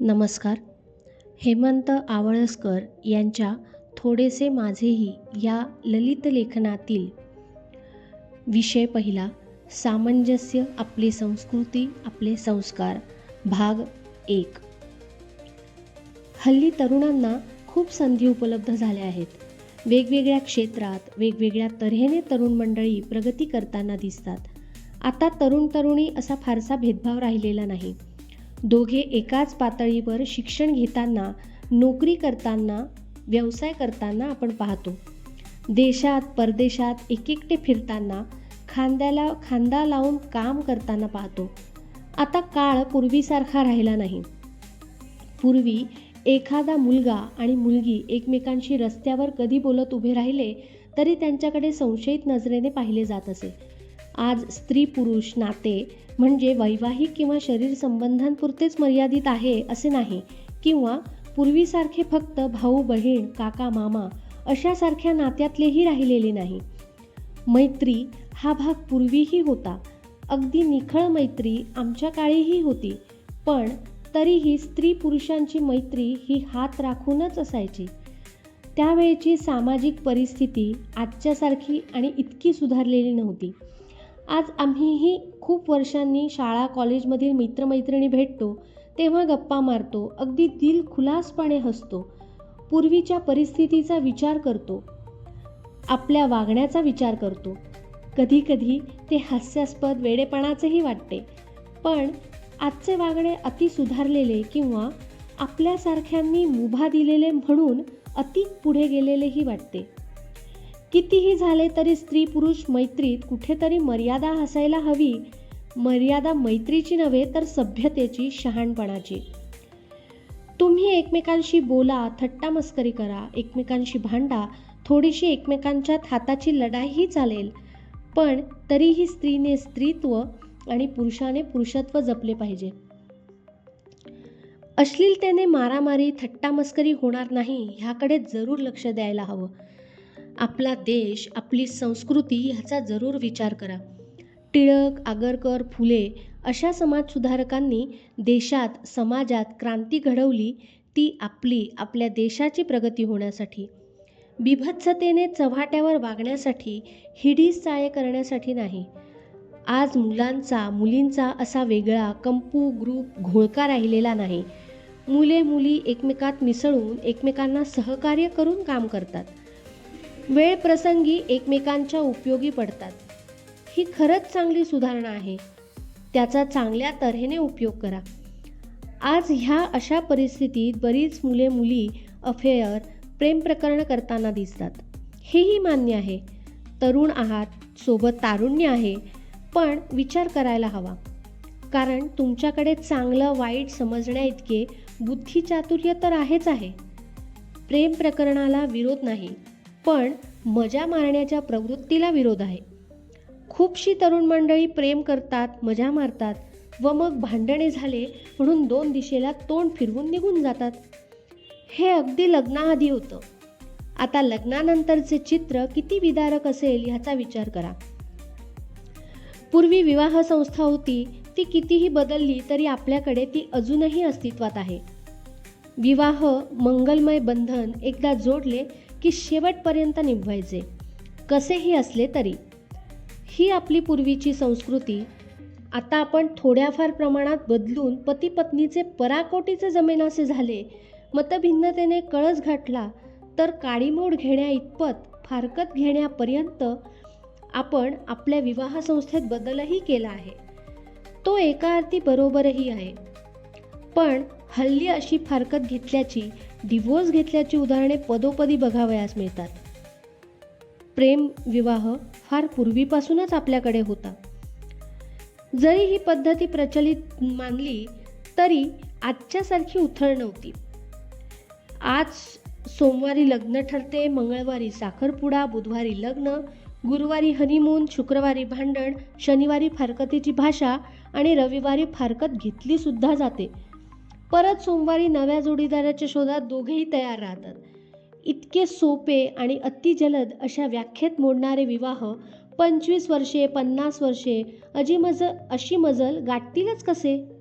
नमस्कार. हेमंत आवळसकर यांच्या थोडेसे माझेही या ललित लेखनातील विषय पहिला सामंजस्य आपली संस्कृती आपले संस्कार भाग एक. हल्ली तरुणांना खूप संधी उपलब्ध झाल्या आहेत. वेगवेगळ्या क्षेत्रात वेगवेगळ्या तऱ्हेने तरुण मंडळी प्रगती करताना दिसतात. आता तरुण तरुणी असा फारसा भेदभाव राहिलेला नाही. दोघे एकाच पातळीवर शिक्षण घेताना नोकरी करताना व्यवसाय करताना आपण पाहतो. देशात परदेशात एकेकटे फिरताना खांद्याला खांदा लावून काम करताना पाहतो. आता काळ पूर्वीसारखा राहिला नाही. पूर्वी एखादा मुलगा आणि मुलगी एकमेकांशी रस्त्यावर कधी बोलत उभे राहिले तरी त्यांच्याकडे संशयित नजरेने पाहिले जात असे. आज स्त्री पुरुष नाते म्हणजे वैवाहिक किंवा शरीर संबंधांपुरतेच मर्यादित आहे असे नाही. किंवा पूर्वीसारखे फक्त भाऊ बहीण काका मामा अशासारख्या नात्यातलेही राहिलेले नाही. मैत्री हा भाग पूर्वीही होता. अगदी निखळ मैत्री आमच्या काळीही होती. पण तरीही स्त्री पुरुषांची मैत्री ही हात राखूनच असायची. त्यावेळची सामाजिक परिस्थिती आजच्यासारखी आणि इतकी सुधारलेली नव्हती. आज आम्हीही खूप वर्षांनी शाळा कॉलेजमधील मित्रमैत्रिणी भेटतो तेव्हा गप्पा मारतो अगदी दिल खुलासपणे हसतो पूर्वीच्या परिस्थितीचा विचार करतो आपल्या वागण्याचा विचार करतो. कधीकधी ते हास्यास्पद वेडेपणाचेही वाटते पण आजचे वागणे अति सुधारलेले किंवा आपल्यासारख्यांनी मुभा दिलेले म्हणून अति पुढे गेलेलेही वाटते. कितीही झाले तरी स्त्री पुरुष मैत्रीत कुठेतरी मर्यादा असायला हवी. मर्यादा मैत्रीची नव्हे तर सभ्यतेची शहाणपणाची. तुम्ही एकमेकांशी बोला थट्टा मस्करी करा एकमेकांशी भांडा थोडीशी एकमेकांच्यात हाताची लढाईही चालेल. पण तरीही स्त्रीने स्त्रीत्व आणि पुरुषाने पुरुषत्व जपले पाहिजे. अश्लीलतेने मारामारी थट्टा मस्करी होणार नाही ह्याकडे जरूर लक्ष द्यायला हवं. आपला देश आपली संस्कृती ह्याचा जरूर विचार करा. टिळक आगरकर फुले अशा समाजसुधारकांनी देशात समाजात क्रांती घडवली ती आपली आपल्या देशाची प्रगती होण्यासाठी. बिभत्सतेने चव्हाट्यावर वागण्यासाठी हिडीस चाळे करण्यासाठी नाही. आज मुलांचा मुलींचा असा वेगळा कंपू ग्रुप घोळका राहिलेला नाही. मुले मुली एकमेकात मिसळून एकमेकांना सहकार्य करून काम करतात. वेळ प्रसंगी एकमेकांच्या उपयोगी पडतात. ही खरंच चांगली सुधारणा आहे. त्याचा चांगल्या तऱ्हेने उपयोग करा. आज ह्या अशा परिस्थितीत बरीच मुले मुली अफेअर प्रेम प्रकरण करताना दिसतात. हेही मान्य आहे. तरुण आहात सोबत तारुण्य आहे पण विचार करायला हवा. कारण तुमच्याकडे चांगलं वाईट समजण्या इतके बुद्धिचातुर्य तर आहेच आहे. प्रेम प्रकरणाला विरोध नाही. पण मजा मारण्याच्या प्रवृत्तीला विरोध आहे. खूपशी तरुण मंडळी प्रेम करतात मजा मारतात व मग भांडणे झाले म्हणून दोन दिशेला तोंड फिरवून निघून जातात. हे अगदी लग्नाआधी होतं. आता लग्नानंतरचे चित्र किती विदारक असेल ह्याचा विचार करा. पूर्वी विवाह संस्था होती ती कितीही बदलली तरी आपल्याकडे ती अजूनही अस्तित्वात आहे. विवाह मंगलमय बंधन एकदा जोडले की शेवटपर्यंत निभवायचे. कसेही असले तरी. ही आपली पूर्वीची संस्कृती आता आपण थोड्याफार प्रमाणात बदलून पती पत्नीचे पराकोटीचे जमेनासे झाले मतभिन्नतेने कळस घाटला तर काडीमोड घेण्या इतपत फारकत घेण्यापर्यंत आपण आपल्या विवाह संस्थेत बदलही केला आहे. तो एका अर्थी बरोबरही आहे. पण हल्ली अशी फारकत घेतल्याची डिवोर्स घेतल्याची उदाहरणे पदोपदी बघावयास मिळतात. प्रेम विवाह फार पूर्वीपासूनच आपल्याकडे होता. जरी ही पद्धती प्रचलित मानली तरी आजच्यासारखी उथळ नव्हती. आज सोमवारी लग्न ठरते मंगळवारी साखरपुडा बुधवारी लग्न गुरुवारी हनीमून शुक्रवारी भांडण शनिवारी फारकतीची भाषा आणि रविवारी फारकत घेतली सुद्धा जाते. परत सोमवारी नव्या जोडीदाराच्या शोधात दोघेही तयार राहतात. इतके सोपे आणि अतिजलद अशा व्याख्येत मोडणारे विवाह पंचवीस वर्षे पन्नास वर्षे अजी मज अशी मजल गाठतीलच कसे?